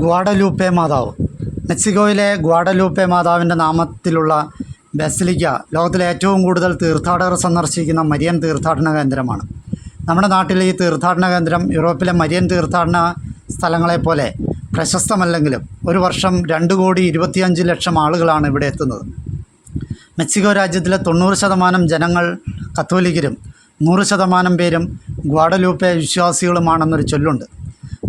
Guadeloupe മാതാവ്. മെക്സിക്കോയിലെ Guadeloupe മാതാവിന്റെ നാമത്തിലുള്ള ബെസലിക്ക ലോകത്തിലെ ഏറ്റവും കൂടുതൽ തീർത്ഥാടകർ സന്ദർശിക്കുന്ന മരിയൻ തീർത്ഥാടന കേന്ദ്രമാണ്. നമ്മുടെ നാട്ടിലെ ഈ തീർത്ഥാടന കേന്ദ്രം യൂറോപ്പിലെ മരിയൻ തീർത്ഥാടന സ്ഥലങ്ങളെപ്പോലെ പ്രശസ്തമല്ലെങ്കിലും ഒരു വർഷം രണ്ട് കോടി ഇരുപത്തിയഞ്ച് ലക്ഷം ആളുകളാണ് ഇവിടെ എത്തുന്നത്. മെക്സിക്കോ രാജ്യത്തിലെ തൊണ്ണൂറ് ശതമാനം ജനങ്ങൾ കത്തോലിക്കരും നൂറ് ശതമാനം പേരും ഗ്വാഡലൂപ്പെ വിശ്വാസികളുമാണെന്നൊരു ചൊല്ലുണ്ട്.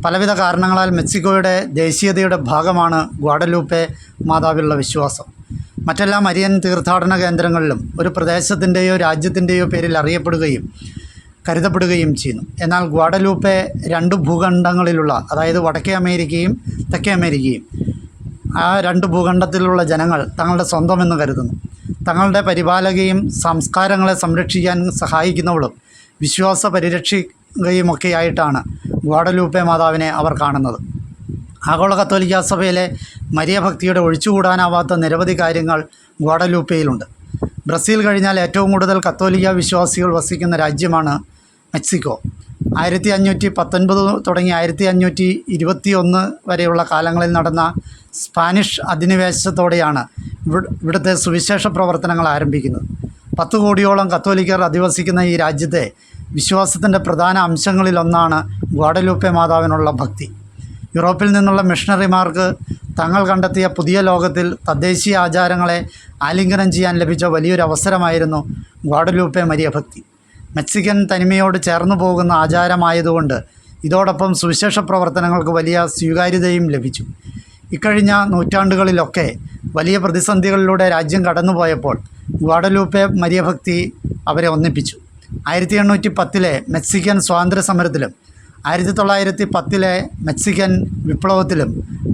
പലവിധ കാരണങ്ങളാൽ മെക്സിക്കോയുടെ ദേശീയതയുടെ ഭാഗമാണ് ഗ്വാഡലൂപ്പെ മാതാവിലുള്ള വിശ്വാസം. മറ്റെല്ലാ മരിയൻ തീർത്ഥാടന കേന്ദ്രങ്ങളിലും ഒരു പ്രദേശത്തിന്റെയോ രാജ്യത്തിന്റെയോ പേരിൽ അറിയപ്പെടുകയും കരുതപ്പെടുകയും ചെയ്യുന്നു. എന്നാൽ ഗ്വാഡലൂപ്പെ രണ്ട് ഭൂഖണ്ഡങ്ങളിലുള്ള അതായത് വടക്കേ അമേരിക്കയും തെക്കേ അമേരിക്കയും ആ രണ്ട് ഭൂഖണ്ഡത്തിലുള്ള ജനങ്ങൾ തങ്ങളുടെ സ്വന്തമെന്ന് കരുതുന്നു. തങ്ങളുടെ പരിപാലകയും സംസ്കാരങ്ങളെ സംരക്ഷിക്കാൻ സഹായിക്കുന്നവളും വിശ്വാസ പരിരക്ഷിക്കുകയുമൊക്കെയായിട്ടാണ് ഗ്വാഡലൂപ്പെ മാതാവിനെ അവർ കാണുന്നത്. ആഗോള കത്തോലിക്ക സഭയിലെ മരിയഭക്തിയുടെ ഒഴിച്ചുകൂടാനാവാത്ത നിരവധി കാര്യങ്ങൾ ഗ്വാഡലൂപ്പയിലുണ്ട്. ബ്രസീൽ കഴിഞ്ഞാൽ ഏറ്റവും കൂടുതൽ കത്തോലിക്ക വിശ്വാസികൾ വസിക്കുന്ന രാജ്യമാണ് മെക്സിക്കോ. ആയിരത്തി അഞ്ഞൂറ്റി പത്തൊൻപത് തുടങ്ങി ആയിരത്തി അഞ്ഞൂറ്റി ഇരുപത്തി ഒന്ന് വരെയുള്ള കാലങ്ങളിൽ നടന്ന സ്പാനിഷ് അധിനിവേശത്തോടെയാണ് ഇവി- ഇവിടുത്തെ സുവിശേഷ പ്രവർത്തനങ്ങൾ ആരംഭിക്കുന്നത്. പത്ത് കോടിയോളം കത്തോലിക്കർ അധിവസിക്കുന്ന ഈ രാജ്യത്തെ വിശ്വാസത്തിന്റെ പ്രധാന അംശങ്ങളിലൊന്നാണ് ഗ്വാഡലൂപ്പെ മാതാവിനുള്ള ഭക്തി. യൂറോപ്പിൽ നിന്നുള്ള മിഷണറിമാർക്ക് തങ്ങൾ കണ്ടെത്തിയ പുതിയ ലോകത്തിൽ തദ്ദേശീയ ആചാരങ്ങളെ ആലിംഗനം ചെയ്യാൻ ലഭിച്ച വലിയൊരു അവസരമായിരുന്നു ഗ്വാഡലൂപ്പെ മരിയ ഭക്തി. മെക്സിക്കൻ തനിമയോട് ചേർന്നു പോകുന്ന ആചാരമായതുകൊണ്ട് ഇതോടൊപ്പം സുവിശേഷ പ്രവർത്തനങ്ങൾക്ക് വലിയ സ്വീകാര്യതയും ലഭിച്ചു. ഇക്കഴിഞ്ഞ നൂറ്റാണ്ടുകളിലൊക്കെ വലിയ പ്രതിസന്ധികളിലൂടെ രാജ്യം കടന്നുപോയപ്പോൾ ഗ്വാഡലൂപ്പെ മരിയഭക്തി അവരെ ഒന്നിപ്പിച്ചു. ആയിരത്തി എണ്ണൂറ്റി പത്തിലെ മെക്സിക്കൻ സ്വാതന്ത്ര്യ സമരത്തിലും ആയിരത്തി തൊള്ളായിരത്തി പത്തിലെ മെക്സിക്കൻ വിപ്ലവത്തിലും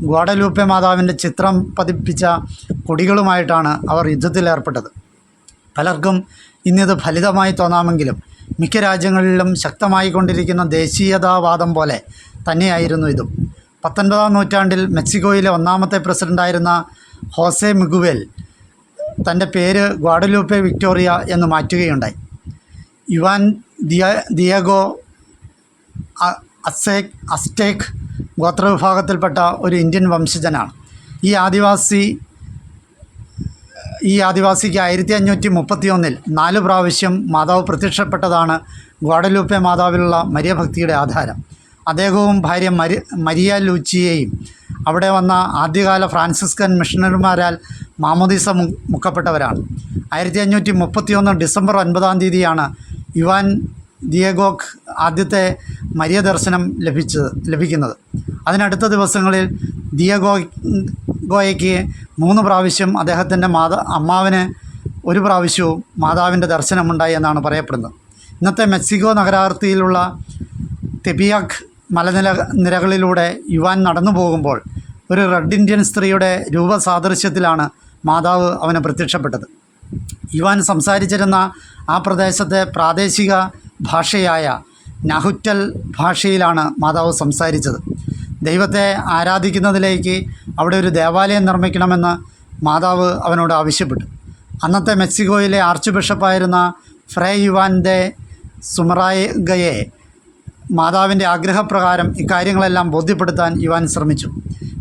ഗോഡലൂപ്പെ മാതാവിന്റെ ചിത്രം പതിപ്പിച്ച കൊടികളുമായിട്ടാണ് അവർ യുദ്ധത്തിലേർപ്പെട്ടത് പലർക്കും ഇന്നിത് ഫലിതമായി തോന്നാമെങ്കിലും മിക്ക രാജ്യങ്ങളിലും ശക്തമായി കൊണ്ടിരിക്കുന്ന ദേശീയതാവാദം പോലെ തന്നെയായിരുന്നു ഇതും. പത്തൊൻപതാം നൂറ്റാണ്ടിൽ മെക്സിക്കോയിലെ ഒന്നാമത്തെ പ്രസിഡന്റായിരുന്ന ഹോസെ മിഗുവേൽ തന്റെ പേര് ഗ്വാഡലൂപ്പെ വിക്ടോറിയ എന്ന് മാറ്റുകയുണ്ടായി. യുവാൻ ദിയ ദിയഗോ അസേക് അസ്റ്റേക് ഗോത്രവിഭാഗത്തിൽപ്പെട്ട ഒരു ഇന്ത്യൻ വംശജനാണ്. ഈ ആദിവാസി ഈ ആദിവാസിക്ക് ആയിരത്തി അഞ്ഞൂറ്റി മുപ്പത്തി ഒന്നിൽ നാല് പ്രാവശ്യം മാതാവ് പ്രത്യക്ഷപ്പെട്ടതാണ് ഗോഡലൂപ്പെ മാതാവിലുള്ള മര്യഭക്തിയുടെ ആധാരം. അദ്ദേഹവും ഭാര്യ മരി മരിയ ലൂച്ചിയെയും അവിടെ വന്ന ആദ്യകാല ഫ്രാൻസിസ്കൻ മിഷണറിമാരാൽ മാമോദീസ മുക്കപ്പെട്ടവരാണ്. ആയിരത്തി അഞ്ഞൂറ്റി മുപ്പത്തി ഒന്ന് ഡിസംബർ ഒൻപതാം തീയതിയാണ് യുവാൻ ദിയഗോക്ക് ആദ്യത്തെ മരിയ ദർശനം ലഭിച്ചത് ലഭിക്കുന്നത്. അതിനടുത്ത ദിവസങ്ങളിൽ ദിയഗോ ഗോയയ്ക്ക് മൂന്ന് പ്രാവശ്യം അദ്ദേഹത്തിന്റെ മാതാ അമ്മാവിന് ഒരു പ്രാവശ്യവും മാതാവിന്റെ ദർശനമുണ്ടായി എന്നാണ് പറയപ്പെടുന്നത്. ഇന്നത്തെ മെക്സിക്കോ നഗരാർത്ഥിയിലുള്ള തെബിയാക് മലനില നിരകളിലൂടെ യുവാൻ നടന്നു പോകുമ്പോൾ ഒരു റെഡ് ഇന്ത്യൻ സ്ത്രീയുടെ രൂപസാദൃശ്യത്തിലാണ് മാതാവ് അവന് പ്രത്യക്ഷപ്പെട്ടത്. യുവാൻ സംസാരിച്ചിരുന്ന ആ പ്രദേശത്തെ പ്രാദേശിക ഭാഷയായ നഹുറ്റൽ ഭാഷയിലാണ് മാതാവ് സംസാരിച്ചത്. ദൈവത്തെ ആരാധിക്കുന്നതിലേക്ക് അവിടെ ഒരു ദേവാലയം നിർമ്മിക്കണമെന്ന് മാതാവ് അവനോട് ആവശ്യപ്പെട്ടു. അന്നത്തെ മെക്സിക്കോയിലെ ആർച്ച് ബിഷപ്പായിരുന്ന ഫ്രേ യുവാന്റെ സുമറായഗയെ മാതാവിന്റെ ആഗ്രഹപ്രകാരം ഇക്കാര്യങ്ങളെല്ലാം ബോധ്യപ്പെടുത്താൻ യുവാൻ ശ്രമിച്ചു.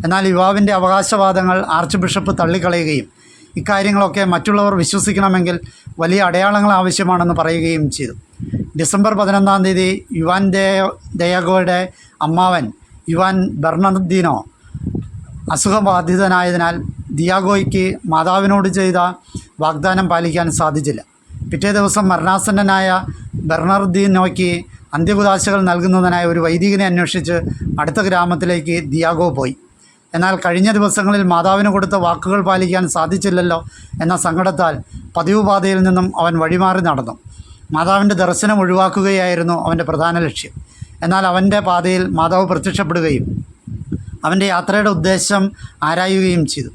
എന്നാൽ യുവാവിന്റെ അവകാശവാദങ്ങൾ ആർച്ച് ബിഷപ്പ് തള്ളിക്കളയുകയും ഇക്കാര്യങ്ങളൊക്കെ മറ്റുള്ളവർ വിശ്വസിക്കണമെങ്കിൽ വലിയ അടയാളങ്ങൾ ആവശ്യമാണെന്ന് പറയുകയും ചെയ്തു. ഡിസംബർ പതിനൊന്നാം തീയതി യുവാൻ ദേ ദയാഗോയുടെ അമ്മാവൻ യുവാൻ ബെർണർദീനോ അസുഖബാധിതനായതിനാൽ ദിയാഗോയ്ക്ക് മാതാവിനോട് ചെയ്ത വാഗ്ദാനം പാലിക്കാൻ സാധിച്ചില്ല. പിറ്റേ ദിവസം മരണാസന്നനായ ബെർണർദീനോയ്ക്ക് അന്ത്യകുദാശകൾ നൽകുന്നതിനായി ഒരു വൈദികനെ അന്വേഷിച്ച് അടുത്ത ഗ്രാമത്തിലേക്ക് ദിയാഗോ പോയി. എന്നാൽ കഴിഞ്ഞ ദിവസങ്ങളിൽ മാതാവിന് കൊടുത്ത വാക്കുകൾ പാലിക്കാൻ സാധിച്ചില്ലല്ലോ എന്ന സങ്കടത്താൽ പതിവ് പാതയിൽ നിന്നും അവൻ വഴിമാറി നടന്നു. മാതാവിന്റെ ദർശനം ഒഴിവാക്കുകയായിരുന്നു അവന്റെ പ്രധാന ലക്ഷ്യം. എന്നാൽ അവന്റെ പാതയിൽ മാതാവ് പ്രത്യക്ഷപ്പെടുകയും അവന്റെ യാത്രയുടെ ഉദ്ദേശം ആരായുകയും ചെയ്തു.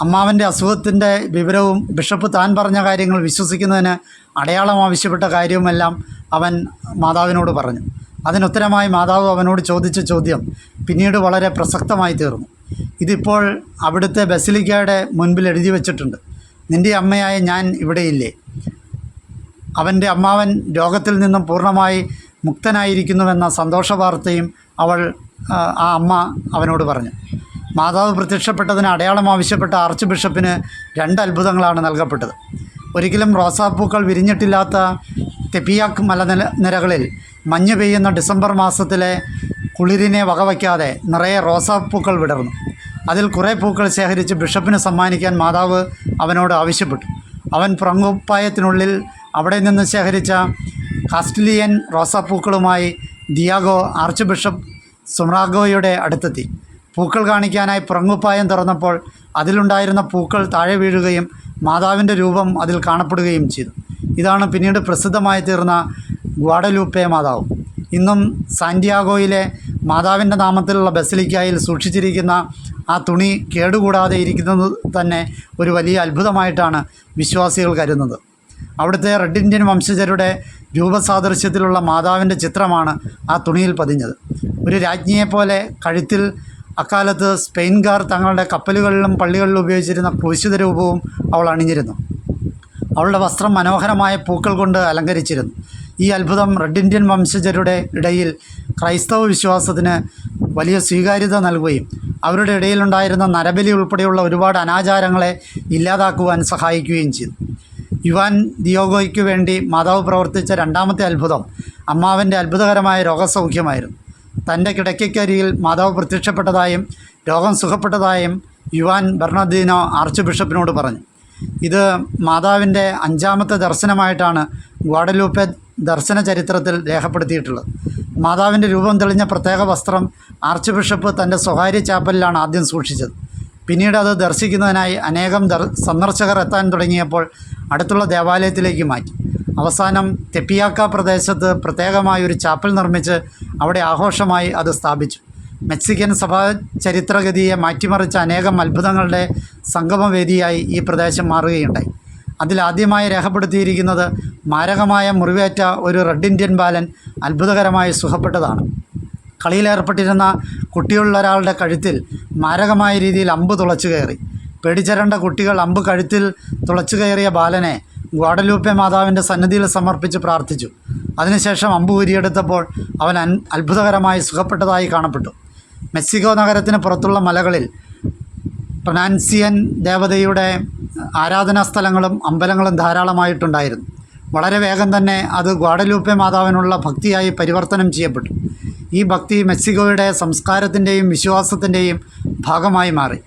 അമ്മാവന്റെ അസുഖത്തിന്റെ വിവരവും ബിഷപ്പ് താൻ പറഞ്ഞ കാര്യങ്ങൾ വിശ്വസിക്കുന്നതിന് അടയാളം ആവശ്യപ്പെട്ട കാര്യവുമെല്ലാം അവൻ മാതാവിനോട് പറഞ്ഞു. അതിനുത്തരമായി മാതാവ് അവനോട് ചോദിച്ച ചോദ്യം പിന്നീട് വളരെ പ്രസക്തമായി തീർന്നു. ഇതിപ്പോൾ അവിടുത്തെ ബസിലിക്കയുടെ മുൻപിൽ എഴുതി വച്ചിട്ടുണ്ട്. നിന്റെ അമ്മയായ ഞാൻ ഇവിടെയില്ലേ? അവന്റെ അമ്മാവൻ രോഗത്തിൽ നിന്നും പൂർണമായി മുക്തനായിരിക്കുന്നുവെന്ന സന്തോഷ വാർത്തയും അവൾ ആ അമ്മ അവനോട് പറഞ്ഞു. മാതാവ് പ്രത്യക്ഷപ്പെട്ടതിന് അടയാളം ആവശ്യപ്പെട്ട ആർച്ച് ബിഷപ്പിന് രണ്ട് അത്ഭുതങ്ങളാണ് നൽകപ്പെട്ടത്. ഒരിക്കലും റോസാപ്പൂക്കൾ വിരിഞ്ഞിട്ടില്ലാത്ത തെപ്പിയാക്ക് മലനില നിരകളിൽ മഞ്ഞ് പെയ്യുന്ന ഡിസംബർ മാസത്തിലെ കുളിരിനെ വകവയ്ക്കാതെ നിറയെ റോസാപ്പൂക്കൾ വിടർന്നു. അതിൽ കുറേ പൂക്കൾ ശേഖരിച്ച് ബിഷപ്പിന് സമ്മാനിക്കാൻ മാതാവ് അവനോട് ആവശ്യപ്പെട്ടു. അവൻ പ്രങ്ങുപ്പായത്തിനുള്ളിൽ അവിടെ നിന്ന് ശേഖരിച്ച കാസ്റ്റിലിയൻ റോസാപ്പൂക്കളുമായി ദിയാഗോ ആർച്ച് ബിഷപ്പ് സുമ്രാഗോയുടെ അടുത്തെത്തി. പൂക്കൾ കാണിക്കാനായി പുറങ്ങുപ്പായം തുറന്നപ്പോൾ അതിലുണ്ടായിരുന്ന പൂക്കൾ താഴെ വീഴുകയും മാതാവിന്റെ രൂപം അതിൽ കാണപ്പെടുകയും ചെയ്തു. ഇതാണ് പിന്നീട് പ്രസിദ്ധമായി തീർന്ന ഗ്വാഡലൂപ്പേ മാതാവ്. ഇന്നും സാന്റിയാഗോയിലെ മാതാവിന്റെ നാമത്തിലുള്ള ബസലിക്കായിൽ സൂക്ഷിച്ചിരിക്കുന്ന ആ തുണി കേടുകൂടാതെ ഇരിക്കുന്നത് തന്നെ ഒരു വലിയ അത്ഭുതമായിട്ടാണ് വിശ്വാസികൾ കരുതുന്നത്. അവിടുത്തെ റെഡ് ഇന്ത്യൻ വംശജരുടെ രൂപസാദൃശ്യത്തിലുള്ള മാതാവിന്റെ ചിത്രമാണ് ആ തുണിയിൽ പതിഞ്ഞത്. ഒരു രാജ്ഞിയെപ്പോലെ കഴുത്തിൽ അക്കാലത്ത് സ്പെയിൻകാർ തങ്ങളുടെ കപ്പലുകളിലും പള്ളികളിലും ഉപയോഗിച്ചിരുന്ന ക്രൂശിത രൂപവും അവൾ അണിഞ്ഞിരുന്നു. അവളുടെ വസ്ത്രം മനോഹരമായ പൂക്കൾ കൊണ്ട് അലങ്കരിച്ചിരുന്നു. ഈ അത്ഭുതം റെഡ് ഇന്ത്യൻ വംശജരുടെ ഇടയിൽ ക്രൈസ്തവ വിശ്വാസത്തിന് വലിയ സ്വീകാര്യത നൽകുകയും അവരുടെ ഇടയിലുണ്ടായിരുന്ന നരബലി ഉൾപ്പെടെയുള്ള ഒരുപാട് അനാചാരങ്ങളെ ഇല്ലാതാക്കുവാൻ സഹായിക്കുകയും ചെയ്തു. യുവാൻ ദിയോഗോയ്ക്ക് വേണ്ടി മാതാവ് പ്രവർത്തിച്ച രണ്ടാമത്തെ അത്ഭുതം അമ്മാവന്റെ അത്ഭുതകരമായ രോഗസൗഖ്യമായിരുന്നു. തന്റെ കിടക്കയ്ക്കരികിൽ മാതാവ് പ്രത്യക്ഷപ്പെട്ടതായും രോഗം സുഖപ്പെട്ടതായും യുവാൻ ബെർണദീനോ ആർച്ച് ബിഷപ്പിനോട് പറഞ്ഞു. ഇത് മാതാവിന്റെ അഞ്ചാമത്തെ ദർശനമായിട്ടാണ് ഗ്വാഡലൂപ്പെ ദർശന ചരിത്രത്തിൽ രേഖപ്പെടുത്തിയിട്ടുള്ളത്. മാതാവിന്റെ രൂപം തെളിഞ്ഞ പ്രത്യേക വസ്ത്രം ആർച്ച് ബിഷപ്പ് തന്റെ സ്വകാര്യ ചാപ്പലിലാണ് ആദ്യം സൂക്ഷിച്ചത്. പിന്നീട് അത് ദർശിക്കുന്നതിനായി അനേകം ദർ സന്ദർശകർ എത്താൻ തുടങ്ങിയപ്പോൾ അടുത്തുള്ള ദേവാലയത്തിലേക്ക് മാറ്റി. അവസാനം തെപ്പിയാക്ക പ്രദേശത്ത് പ്രത്യേകമായി ഒരു ചാപ്പൽ നിർമ്മിച്ച് അവിടെ ആഘോഷമായി അത് സ്ഥാപിച്ചു. മെക്സിക്കൻ സഭാ ചരിത്രഗതിയെ മാറ്റിമറിച്ച അനേകം അത്ഭുതങ്ങളുടെ സംഗമവേദിയായി ഈ പ്രദേശം മാറുകയുണ്ടായി. അതിലാദ്യമായി രേഖപ്പെടുത്തിയിരിക്കുന്നത് മാരകമായ മുറിവേറ്റ ഒരു റെഡ് ഇന്ത്യൻ ബാലൻ അത്ഭുതകരമായി സുഖപ്പെട്ടതാണ്. കളിയിലേർപ്പെട്ടിരുന്ന കുട്ടിയുള്ള ഒരാളുടെ കഴുത്തിൽ മാരകമായ രീതിയിൽ അമ്പ് തുളച്ചു കയറി. പേടിച്ചരണ്ട കുട്ടികൾ അമ്പ് കഴുത്തിൽ തുളച്ചു കയറിയ ബാലനെ ഗ്വാഡലൂപ്പെ മാതാവിന്റെ സന്നിധിയിൽ സമർപ്പിച്ച് പ്രാർത്ഥിച്ചു. അതിനുശേഷം അമ്പ് ഊരിയെടുത്തപ്പോൾ അവൻ അത്ഭുതകരമായി സുഖപ്പെട്ടതായി കാണപ്പെട്ടു. മെക്സിക്കോ നഗരത്തിന് പുറത്തുള്ള മലകളിൽ പ്രനാൻസിയൻ ദേവതയുടെ ആരാധനാ സ്ഥലങ്ങളും അമ്പലങ്ങളും ധാരാളമായിട്ടുണ്ടായിരുന്നു. വളരെ വേഗം തന്നെ അത് ഗ്വാഡലൂപ്പെ മാതാവിനുള്ള ഭക്തിയായി പരിവർത്തനം ചെയ്യപ്പെട്ടു. ഈ ഭക്തി മെക്സിക്കോയുടെ സംസ്കാരത്തിന്റെയും വിശ്വാസത്തിന്റെയും ഭാഗമായി മാറി.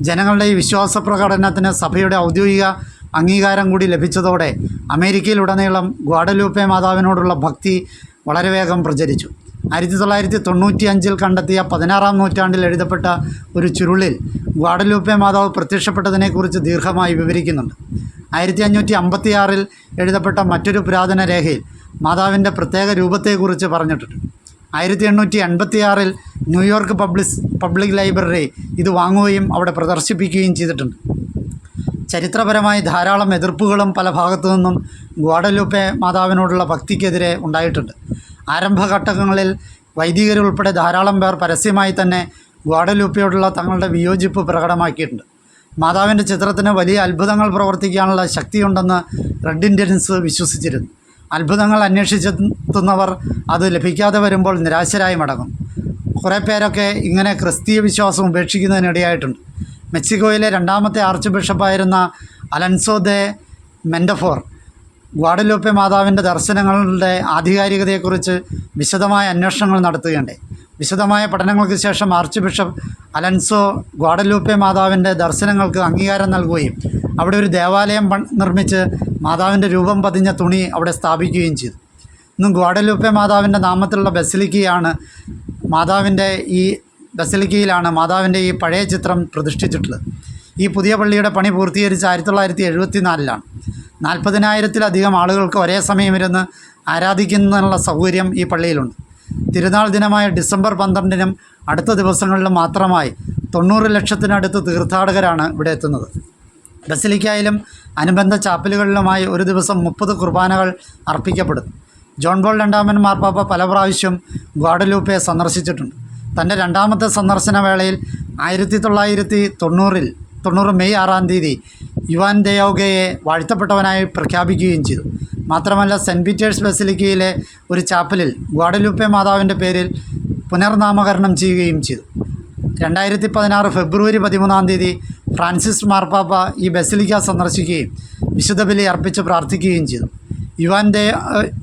ജനങ്ങളുടെ ഈ വിശ്വാസ പ്രകടനത്തിന് സഭയുടെ ഔദ്യോഗിക അംഗീകാരം കൂടി ലഭിച്ചതോടെ അമേരിക്കയിലുടനീളം ഗ്വാഡലൂപ്പെ മാതാവിനോടുള്ള ഭക്തി വളരെ വേഗം പ്രചരിച്ചു. ആയിരത്തി തൊള്ളായിരത്തി തൊണ്ണൂറ്റി അഞ്ചിൽ കണ്ടെത്തിയ പതിനാറാം നൂറ്റാണ്ടിൽ എഴുതപ്പെട്ട ഒരു ചുരുളിൽ ഗ്വാഡലൂപ്പെ മാതാവ് പ്രത്യക്ഷപ്പെട്ടതിനെക്കുറിച്ച് ദീർഘമായി വിവരിക്കുന്നുണ്ട്. ആയിരത്തി അഞ്ഞൂറ്റി അമ്പത്തിയാറിൽ എഴുതപ്പെട്ട മറ്റൊരു പുരാതന രേഖയിൽ മാതാവിന്റെ പ്രത്യേക രൂപത്തെക്കുറിച്ച് പറഞ്ഞിട്ടുണ്ട്. ആയിരത്തി എണ്ണൂറ്റി എൺപത്തിയാറിൽ ന്യൂയോർക്ക് പബ്ലിസ് പബ്ലിക് ലൈബ്രറി ഇത് വാങ്ങുകയും അവിടെ പ്രദർശിപ്പിക്കുകയും ചെയ്തിട്ടുണ്ട്. ചരിത്രപരമായി ധാരാളം എതിർപ്പുകളും പല ഭാഗത്തു നിന്നും ഗ്വാഡലൂപ്പെ മാതാവിനോടുള്ള ഭക്തിക്കെതിരെ ഉണ്ടായിട്ടുണ്ട്. ആരംഭഘട്ടങ്ങളിൽ വൈദികരുൾപ്പെടെ ധാരാളം പേർ പരസ്യമായി തന്നെ ഗ്വാഡലൂപ്പയോടുള്ള തങ്ങളുടെ വിയോജിപ്പ് പ്രകടമാക്കിയിട്ടുണ്ട്. മാതാവിന്റെ ചിത്രത്തിന് വലിയ അത്ഭുതങ്ങൾ പ്രവർത്തിക്കാനുള്ള ശക്തിയുണ്ടെന്ന് റെഡ് ഇന്ത്യൻസ് വിശ്വസിച്ചിരുന്നു. അത്ഭുതങ്ങൾ അന്വേഷിച്ചെത്തുന്നവർ അത് ലഭിക്കാതെ വരുമ്പോൾ നിരാശരായി മടങ്ങും. കുറേ പേരൊക്കെ ഇങ്ങനെ ക്രിസ്തീയ വിശ്വാസം ഉപേക്ഷിക്കുന്നതിനിടയായിട്ടുണ്ട്. മെക്സിക്കോയിലെ രണ്ടാമത്തെ ആർച്ച് ബിഷപ്പായിരുന്ന അലൻസോ ദെ മെൻഡഫോർ ഗ്വാഡലൂപ്പെ മാതാവിന്റെ ദർശനങ്ങളുടെ ആധികാരികതയെക്കുറിച്ച് വിശദമായ അന്വേഷണങ്ങൾ നടത്തുകയുണ്ടായി. വിശദമായ പഠനങ്ങൾക്ക് ശേഷം ആർച്ച് ബിഷപ്പ് അലൻസോ ഗ്വാഡലൂപ്പെ മാതാവിന്റെ ദർശനങ്ങൾക്ക് അംഗീകാരം നൽകുകയും അവിടെ ഒരു ദേവാലയം നിർമ്മിച്ച് മാതാവിന്റെ രൂപം പതിഞ്ഞ തുണി അവിടെ സ്ഥാപിക്കുകയും ചെയ്തു. ഇന്നും ഗ്വാഡലൂപ്പെ മാതാവിന്റെ നാമത്തിലുള്ള ബസിലിക്കയാണ് മാതാവിന്റെ ഈ ബസിലിക്കയിലാണ് മാതാവിന്റെ ഈ പഴയ ചിത്രം പ്രതിഷ്ഠിച്ചിട്ടുള്ളത്. ഈ പുതിയ പള്ളിയുടെ പണി പൂർത്തീകരിച്ച് ആയിരത്തി തൊള്ളായിരത്തി എഴുപത്തി നാലിലാണ് നാൽപ്പതിനായിരത്തിലധികം ആളുകൾക്ക് ഒരേ സമയം ഇരുന്ന് ആരാധിക്കുന്നതിനുള്ള സൗകര്യം ഈ പള്ളിയിലുണ്ട്. തിരുനാൾ ദിനമായ ഡിസംബർ പന്ത്രണ്ടിനും അടുത്ത ദിവസങ്ങളിലും മാത്രമായി തൊണ്ണൂറ് ലക്ഷത്തിനടുത്ത് തീർത്ഥാടകരാണ് ഇവിടെ എത്തുന്നത്. ബസിലിക്കായാലും അനുബന്ധ ചാപ്പലുകളിലുമായി ഒരു ദിവസം മുപ്പത് കുർബാനകൾ അർപ്പിക്കപ്പെടുന്നു. ജോൺ ബോൾ രണ്ടാമൻ മാർപ്പാപ്പ പല പ്രാവശ്യം ഗ്വാഡലൂപ്പയെ സന്ദർശിച്ചിട്ടുണ്ട്. തന്റെ രണ്ടാമത്തെ സന്ദർശന വേളയിൽ ആയിരത്തി തൊള്ളായിരത്തി തൊണ്ണൂറിൽ തൊണ്ണൂറ് മെയ് ആറാം തീയതി യുവാൻ ദയോഗയെ വാഴ്ത്തപ്പെട്ടവനായി പ്രഖ്യാപിക്കുകയും ചെയ്തു. മാത്രമല്ല സെന്റ് പീറ്റേഴ്സ് ബസിലിക്കയിലെ ഒരു ചാപ്പലിൽ ഗ്വാഡലൂപ്പെ മാതാവിന്റെ പേരിൽ പുനർനാമകരണം ചെയ്യുകയും ചെയ്തു. രണ്ടായിരത്തി പതിനാറ് ഫെബ്രുവരി പതിമൂന്നാം തീയതി ഫ്രാൻസിസ് മാർപ്പാപ്പ ഈ ബസിലിക്ക സന്ദർശിക്കുകയും വിശുദ്ധ ബലി അർപ്പിച്ച് പ്രാർത്ഥിക്കുകയും ചെയ്തു. യുവാൻ ദേ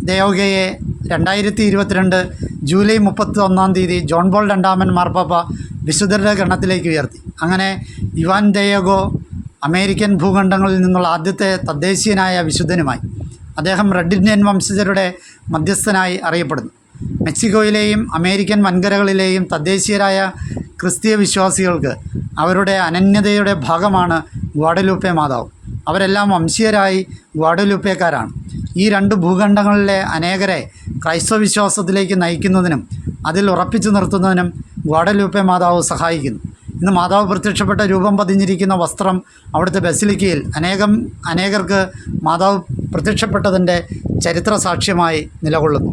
ദയോഗയെ രണ്ടായിരത്തി ഇരുപത്തിരണ്ട് ജൂലൈ മുപ്പത്തി ഒന്നാം തീയതി ജോൺ ബോൾ രണ്ടാമൻ മാർപ്പാപ്പ വിശുദ്ധരുടെ ഗണത്തിലേക്ക് ഉയർത്തി. അങ്ങനെ യുവാൻ ദേയോഗോ അമേരിക്കൻ ഭൂഖണ്ഡങ്ങളിൽ നിന്നുള്ള ആദ്യത്തെ തദ്ദേശീയനായ വിശുദ്ധനുമായി അദ്ദേഹം റെഡ് ഇന്ത്യൻ വംശജരുടെ മധ്യസ്ഥനായി അറിയപ്പെടുന്നു. മെക്സിക്കോയിലെയും അമേരിക്കൻ വൻകരകളിലെയും തദ്ദേശീയരായ ക്രിസ്തീയ വിശ്വാസികൾക്ക് അവരുടെ അനന്യതയുടെ ഭാഗമാണ് ഗ്വാഡലൂപ്പെ മാതാവ്. അവരെല്ലാം വംശീയരായി ഗ്വാഡലൂപ്പേക്കാരാണ്. ഈ രണ്ട് ഭൂഖണ്ഡങ്ങളിലെ അനേകരെ ക്രൈസ്തവ വിശ്വാസത്തിലേക്ക് നയിക്കുന്നതിനും അതിൽ ഉറപ്പിച്ചു നിർത്തുന്നതിനും ഗ്വാഡലൂപ്പെ മാതാവ് സഹായിക്കുന്നു. ഇന്ന് മാതാവ് പ്രത്യക്ഷപ്പെട്ട രൂപം പതിഞ്ഞിരിക്കുന്ന വസ്ത്രം അവിടുത്തെ ബസിലിക്കയിൽ അനേകം അനേകർക്ക് മാതാവ് പ്രത്യക്ഷപ്പെട്ടതിന്റെ ചരിത്ര സാക്ഷ്യമായി നിലകൊള്ളുന്നു.